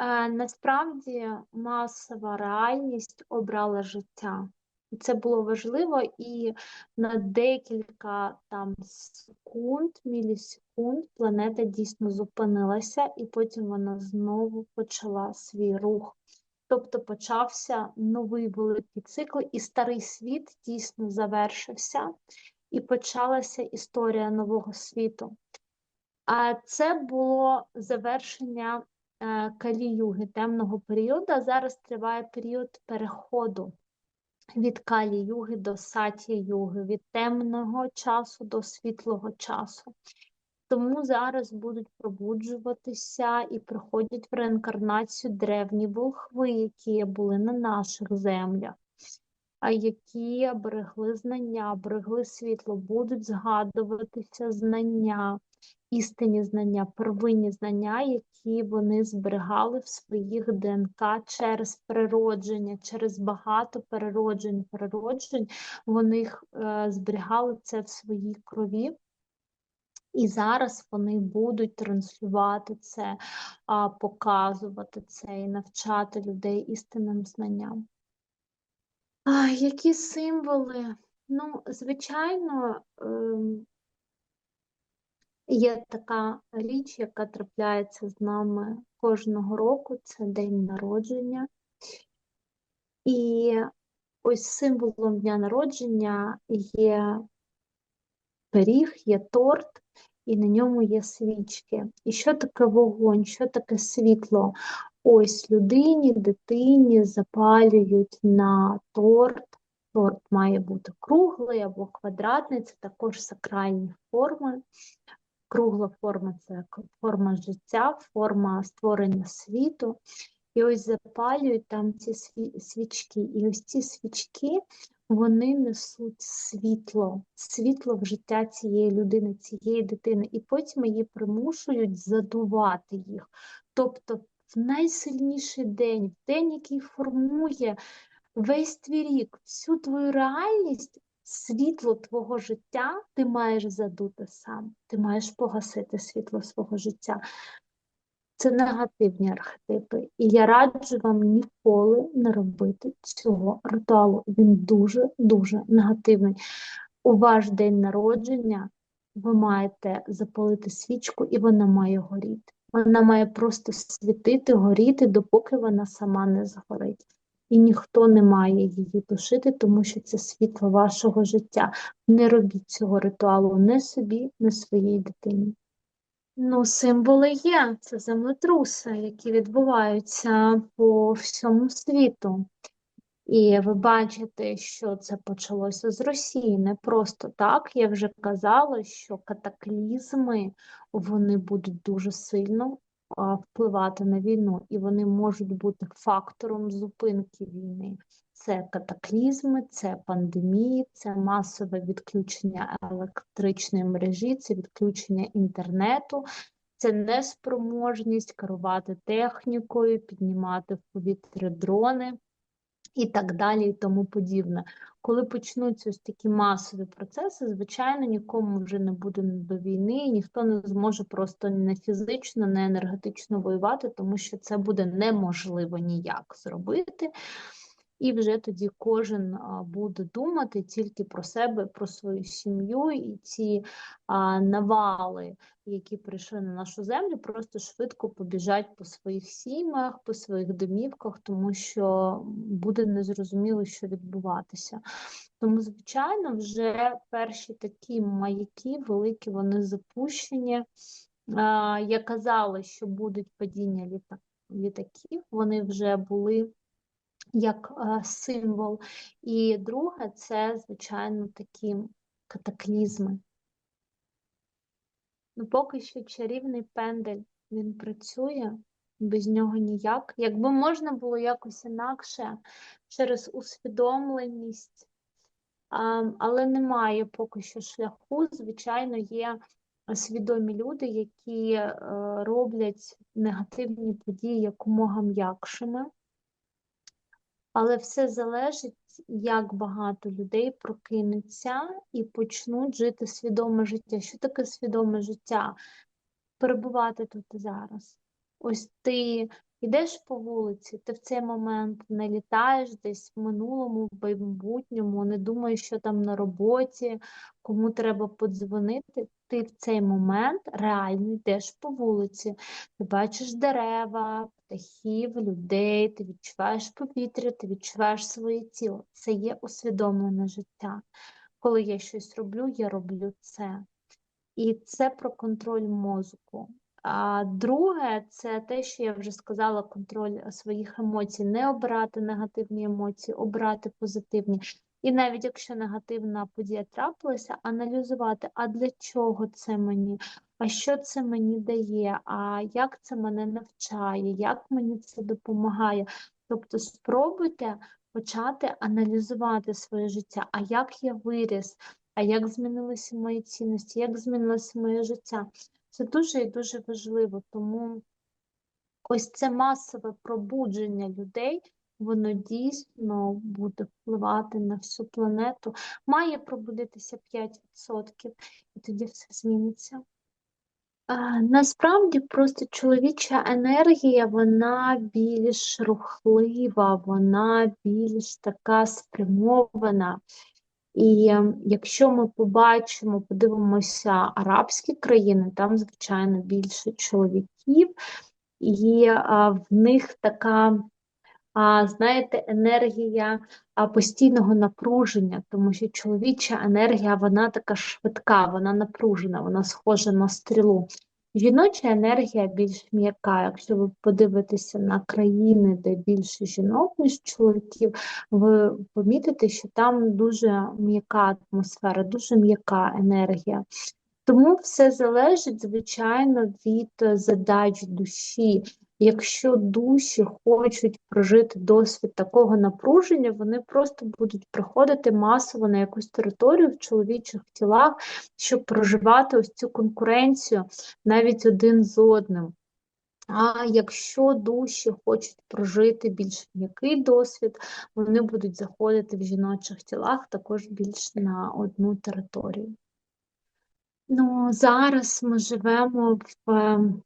Е, Насправді масова реальність обрала життя. Це було важливо, і на декілька там секунд, мілісекунд планета дійсно зупинилася, і потім вона знову почала свій рух. Тобто почався новий великий цикл, і старий світ дійсно завершився, і почалася історія нового світу. А це було завершення Калі-юги, темного періоду. А зараз триває період переходу від Калі-юги до Саті-юги, від темного часу до світлого часу. Тому зараз будуть пробуджуватися і приходять в реінкарнацію древні волхви, які були на наших землях, які берегли знання, берегли світло, будуть згадуватися знання, істинні знання, первинні знання, які вони зберігали в своїх ДНК через переродження, через багато перероджень, перероджень вони е, зберігали це в своїй крові. І зараз вони будуть транслювати це, показувати це і навчати людей істинним знанням. А, які символи? Ну, звичайно, ем, є така річ, яка трапляється з нами кожного року, це день народження. І ось символом дня народження є пиріг, є торт, і на ньому є свічки. І що таке вогонь, що таке світло? Ось людині, дитині запалюють на торт. Торт має бути круглий або квадратний, це також сакральні форми. Кругла форма це форма життя, форма створення світу. І ось запалюють там ці свічки. І ось ці свічки вони несуть світло, світло в життя цієї людини, цієї дитини, і потім її примушують задувати їх. Тобто, в найсильніший день, в день, який формує весь твій рік, всю твою реальність, світло твого життя ти маєш задути сам, ти маєш погасити світло свого життя. Це негативні архетипи. І я раджу вам ніколи не робити цього ритуалу. Він дуже-дуже негативний. У ваш день народження ви маєте запалити свічку, і вона має горіти. Вона має просто світити, горіти, допоки вона сама не згорить. І ніхто не має її тушити, тому що це світло вашого життя. Не робіть цього ритуалу не собі, не своїй дитині. Ну, символи є, це землетруси, які відбуваються по всьому світу. І ви бачите, що це почалося з Росії. Не просто так. Я вже казала, що катаклізми вони будуть дуже сильно впливати на війну, і вони можуть бути фактором зупинки війни. Це катаклізми, це пандемії, це масове відключення електричної мережі, це відключення інтернету, це неспроможність керувати технікою, піднімати в повітря дрони і так далі, і тому подібне. Коли почнуться ось такі масові процеси, звичайно, нікому вже не буде до війни, ніхто не зможе просто не фізично, не енергетично воювати, тому що це буде неможливо ніяк зробити. І вже тоді кожен буде думати тільки про себе, про свою сім'ю, і ці навали, які прийшли на нашу землю, просто швидко побіжать по своїх сім'ях, по своїх домівках, тому що буде незрозуміло, що відбуватися. Тому, звичайно, вже перші такі маяки великі, вони запущені. Я казала, що будуть падіння літаків, вони вже були як е, символ. І друге, це, звичайно, такі катаклізми. Ну, Поки що чарівний пендель він працює, без нього ніяк. Якби можна було якось інакше через усвідомленість, але немає поки що шляху. Звичайно, є свідомі люди, які е, роблять негативні події якомога м'якшими. Але все залежить, як багато людей прокинуться і почнуть жити свідоме життя. Що таке свідоме життя? Перебувати тут і зараз. Ось ти Ідеш по вулиці, ти в цей момент не літаєш десь в минулому, в майбутньому, не думаєш, що там на роботі, кому треба подзвонити. Ти в цей момент реально йдеш по вулиці, ти бачиш дерева, птахів, людей, ти відчуваєш повітря, ти відчуваєш своє тіло. Це є усвідомлене життя. Коли я щось роблю, я роблю це. І це про контроль мозку. А друге, це те, що я вже сказала, контроль своїх емоцій, не обирати негативні емоції, обирати позитивні. І навіть якщо негативна подія трапилася, аналізувати, а для чого це мені, а що це мені дає, а як це мене навчає, як мені це допомагає. Тобто спробуйте почати аналізувати своє життя, а як я виріс, а як змінилися мої цінності, як змінилося моє життя. Це дуже і дуже важливо, тому ось це масове пробудження людей, воно дійсно буде впливати на всю планету. Має пробудитися 5%, і тоді все зміниться. Насправді просто чоловіча енергія, вона більш рухлива, вона більш така спрямована. І ем, якщо ми побачимо, подивимося арабські країни, там, звичайно, більше чоловіків, і а, в них така, знаєте, енергія постійного напруження, тому що чоловіча енергія, вона така швидка, вона напружена, вона схожа на стрілу. Жіноча енергія більш м'яка. Якщо ви подивитеся на країни, де більше жінок, ніж чоловіків, ви помітите, що там дуже м'яка атмосфера, дуже м'яка енергія. Тому все залежить, звичайно, від задач душі. Якщо душі хочуть прожити досвід такого напруження, вони просто будуть приходити масово на якусь територію в чоловічих тілах, щоб проживати ось цю конкуренцію навіть один з одним. А якщо душі хочуть прожити більш м'який досвід, вони будуть заходити в жіночих тілах також більш на одну територію. Ну, зараз ми живемо в ем,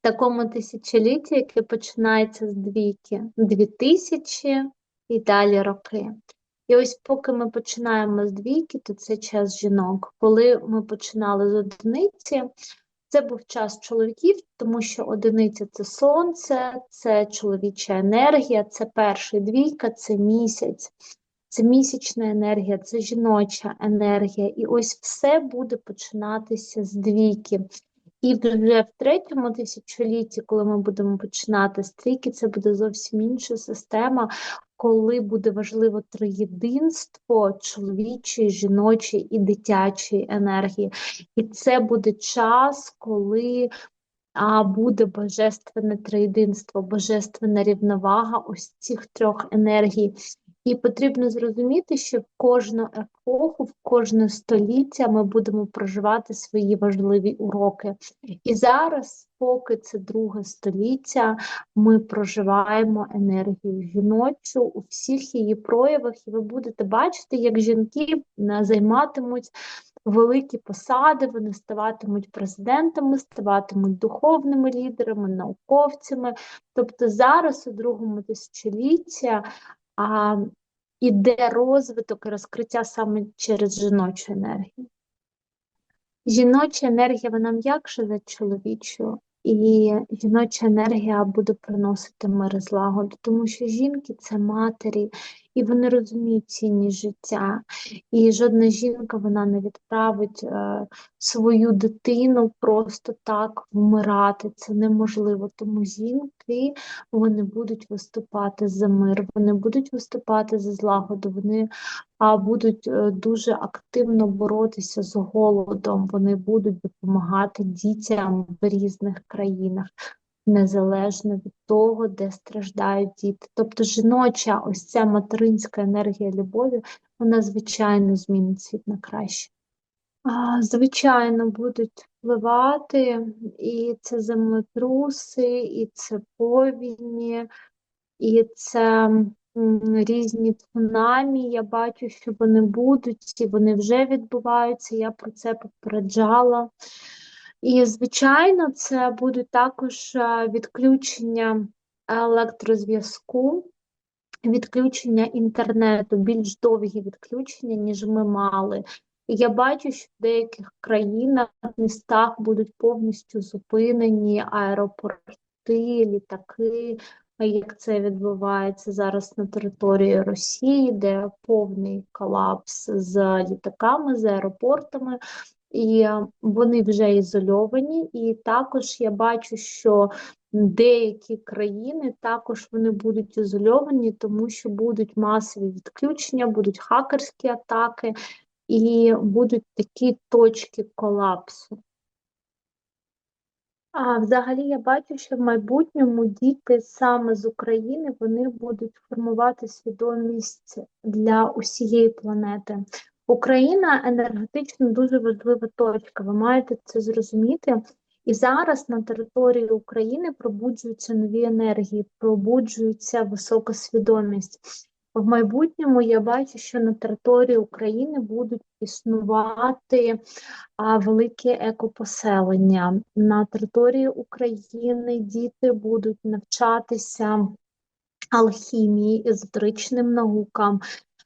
такому тисячолітті, яке починається з двійки, дві тисячі і далі роки. І ось поки ми починаємо з двійки, то це час жінок. Коли ми починали з одиниці, це був час чоловіків, тому що одиниця це сонце, це чоловіча енергія, це перший двійка, це місяць, це місячна енергія, це жіноча енергія. І ось все буде починатися з двійки. І вже в третьому тисячолітті, коли ми будемо починати стрійки, це буде зовсім інша система, коли буде важливо триєдинство чоловічої, жіночої і дитячої енергії. І це буде час, коли а, буде божественне триєдинство, божественна рівновага ось цих трьох енергій. І потрібно зрозуміти, що в кожну епоху, в кожне століття ми будемо проживати свої важливі уроки. І зараз, поки це друге століття, ми проживаємо енергію жіночу у всіх її проявах, і ви будете бачити, як жінки займатимуть. Великі посади, вони ставатимуть президентами, ставатимуть духовними лідерами, науковцями. Тобто зараз, у другому тисячолітті, а іде розвиток і розкриття саме через жіночу енергію. Жіноча енергія вона м'якша за чоловічу, і жіноча енергія буде приносити мир і злагоду, тому що жінки це матері, і вони розуміють цінність життя. І жодна жінка вона не відправить е, свою дитину просто так вмирати. Це неможливо. Тому жінки вони будуть виступати за мир, вони будуть виступати за злагоду, вони а, будуть е, дуже активно боротися з голодом, вони будуть допомагати дітям в різних країнах незалежно від того, де страждають діти. Тобто жіноча, ось ця материнська енергія любові, вона, звичайно, змінить світ на краще. Звичайно, будуть впливати і це землетруси, і це повінні, і це різні цунамі. Я бачу, що вони будуть, і вони вже відбуваються. Я про це попереджала. І, звичайно, це будуть також е, відключення електрозв'язку, відключення інтернету, більш довгі відключення, ніж ми мали. Я бачу, що в деяких країнах, містах будуть повністю зупинені аеропорти, літаки, як це відбувається зараз на території Росії, де повний колапс з літаками, з аеропортами. І вони вже ізольовані, і також я бачу, що деякі країни також вони будуть ізольовані, тому що будуть масові відключення, будуть хакерські атаки і будуть такі точки колапсу. А взагалі я бачу, що в майбутньому діти саме з України вони будуть формувати свідомість для усієї планети. Україна енергетично дуже важлива точка. Ви маєте це зрозуміти. І зараз на території України пробуджуються нові енергії, пробуджується висока свідомість. В майбутньому я бачу, що на території України будуть існувати а, великі екопоселення. На території України діти будуть навчатися алхімії, езотеричним наукам,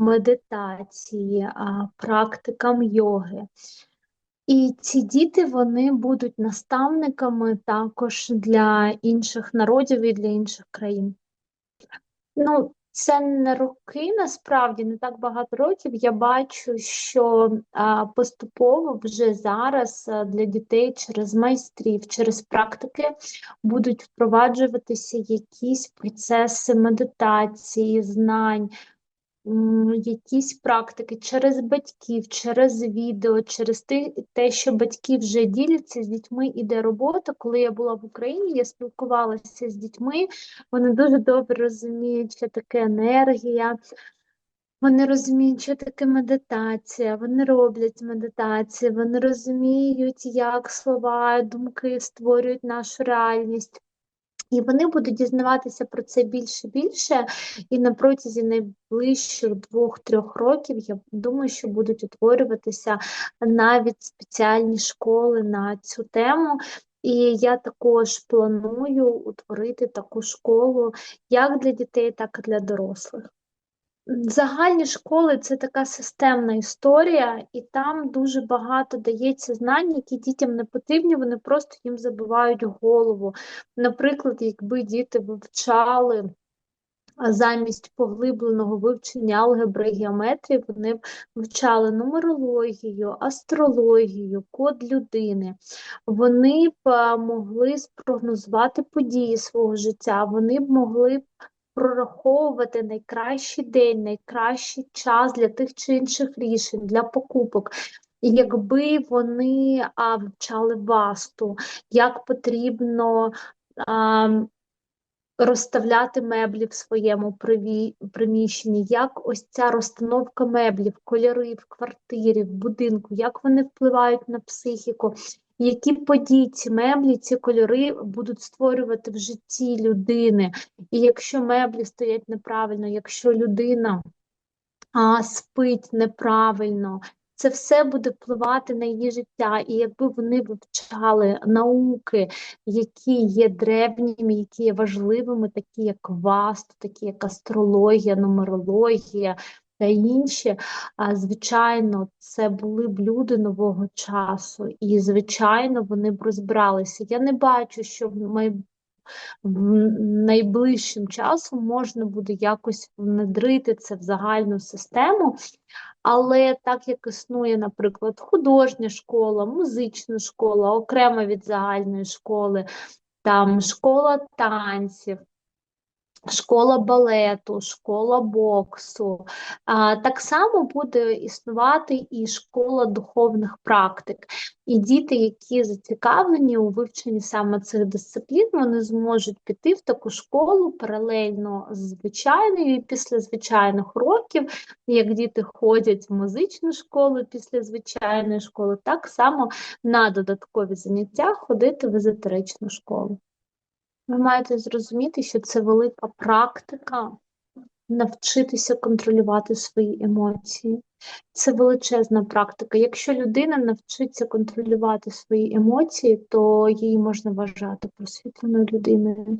медитації, практикам йоги. І ці діти вони будуть наставниками також для інших народів і для інших країн. Ну, це не роки, насправді не так багато років. Я бачу, що а, поступово вже зараз для дітей через майстрів, через практики будуть впроваджуватися якісь процеси медитації, знань, якісь практики через батьків, через відео, через те, що батьки вже діляться з дітьми, іде робота. Коли я була в Україні, я спілкувалася з дітьми, вони дуже добре розуміють, що таке енергія. Вони розуміють, що таке медитація, вони роблять медитацію, вони розуміють, як слова, думки створюють нашу реальність. І вони будуть дізнаватися про це більше і більше, і на протязі найближчих двох-трьох років я думаю, що будуть утворюватися навіть спеціальні школи на цю тему. І я також планую утворити таку школу як для дітей, так і для дорослих. Загальні школи це така системна історія, і там дуже багато дається знань, які дітям не потрібні, вони просто їм забивають голову. Наприклад, якби діти вивчали замість поглибленого вивчення алгебри і геометрії, вони б вивчали нумерологію, астрологію, код людини. Вони б могли спрогнозувати події свого життя, вони б могли б прораховувати найкращий день, найкращий час для тих чи інших рішень, для покупок. І якби вони а, вивчали васту, як потрібно а, розставляти меблі в своєму приміщенні, як ось ця розстановка меблів, кольори в квартирі, в будинку, як вони впливають на психіку, які події ці меблі, ці кольори будуть створювати в житті людини. І якщо меблі стоять неправильно, якщо людина а, спить неправильно, це все буде впливати на її життя. І якби вони вивчали науки, які є древніми, які є важливими, такі як васту, такі як астрологія, нумерологія, та інші, звичайно, це були б люди нового часу, і, звичайно, вони б розбиралися. Я не бачу, що в май... найближчим часом можна буде якось внедрити це в загальну систему. Але так як існує, наприклад, художня школа, музична школа, окремо від загальної школи, там школа танців, Школа балету, школа боксу. Так само буде існувати і школа духовних практик. І діти, які зацікавлені у вивченні саме цих дисциплін, вони зможуть піти в таку школу паралельно з звичайною, і після звичайних років, як діти ходять в музичну школу після звичайної школи, так само на додаткові заняття ходити в езотеричну школу. Ви маєте зрозуміти, що це велика практика навчитися контролювати свої емоції. Це величезна практика. Якщо людина навчиться контролювати свої емоції, то її можна вважати просвітленою людиною.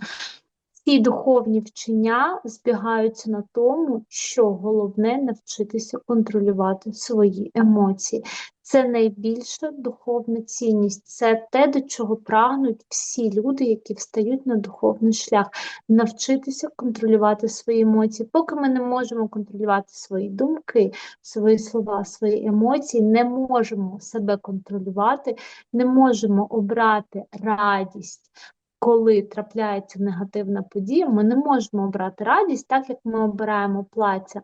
Ці духовні вчення збігаються на тому, що головне навчитися контролювати свої емоції. Це найбільша духовна цінність, це те, до чого прагнуть всі люди, які встають на духовний шлях, навчитися контролювати свої емоції. Поки ми не можемо контролювати свої думки, свої слова, свої емоції, не можемо себе контролювати, не можемо обрати радість. Коли трапляється негативна подія, ми не можемо обрати радість, так як ми обираємо плаття.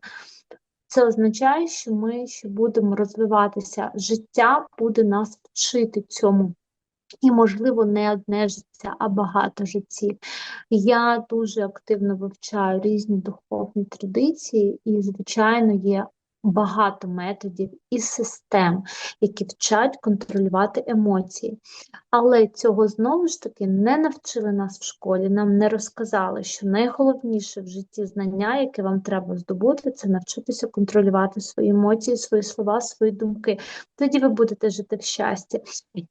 Це означає, що ми ще будемо розвиватися. Життя буде нас вчити цьому. І, можливо, не одне життя, а багато життів. Я дуже активно вивчаю різні духовні традиції, і, звичайно, є багато методів і систем, які вчать контролювати емоції. Але цього знову ж таки не навчили нас в школі, нам не розказали, що найголовніше в житті знання, яке вам треба здобути, це навчитися контролювати свої емоції, свої слова, свої думки. Тоді ви будете жити в щасті.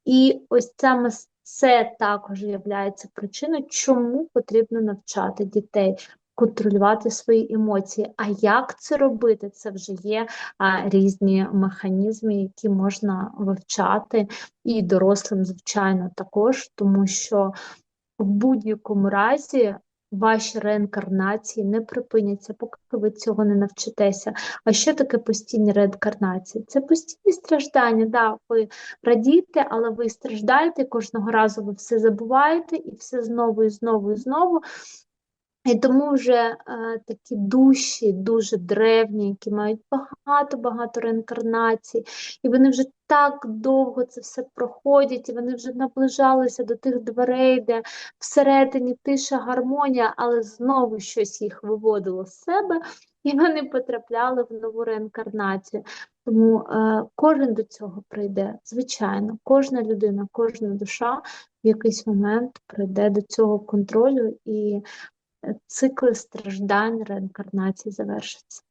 І ось саме це також є причиною, чому потрібно навчати дітей контролювати свої емоції. А як це робити? Це вже є а, різні механізми, які можна вивчати, і дорослим, звичайно, також, тому що в будь-якому разі. Ваші реінкарнації не припиняться, поки ви цього не навчитеся. А що таке постійні реінкарнації? Це постійні страждання. Да, Ви радієте, але ви страждаєте, кожного разу ви все забуваєте і все знову і знову і знову. І тому вже е, такі душі дуже древні, які мають багато-багато реінкарнацій, і вони вже так довго це все проходять, і вони вже наближалися до тих дверей, де всередині тиша гармонія, але знову щось їх виводило з себе, і вони потрапляли в нову реінкарнацію. Тому е, кожен до цього прийде, звичайно, кожна людина, кожна душа в якийсь момент прийде до цього контролю і цикли страждань реінкарнації завершаться.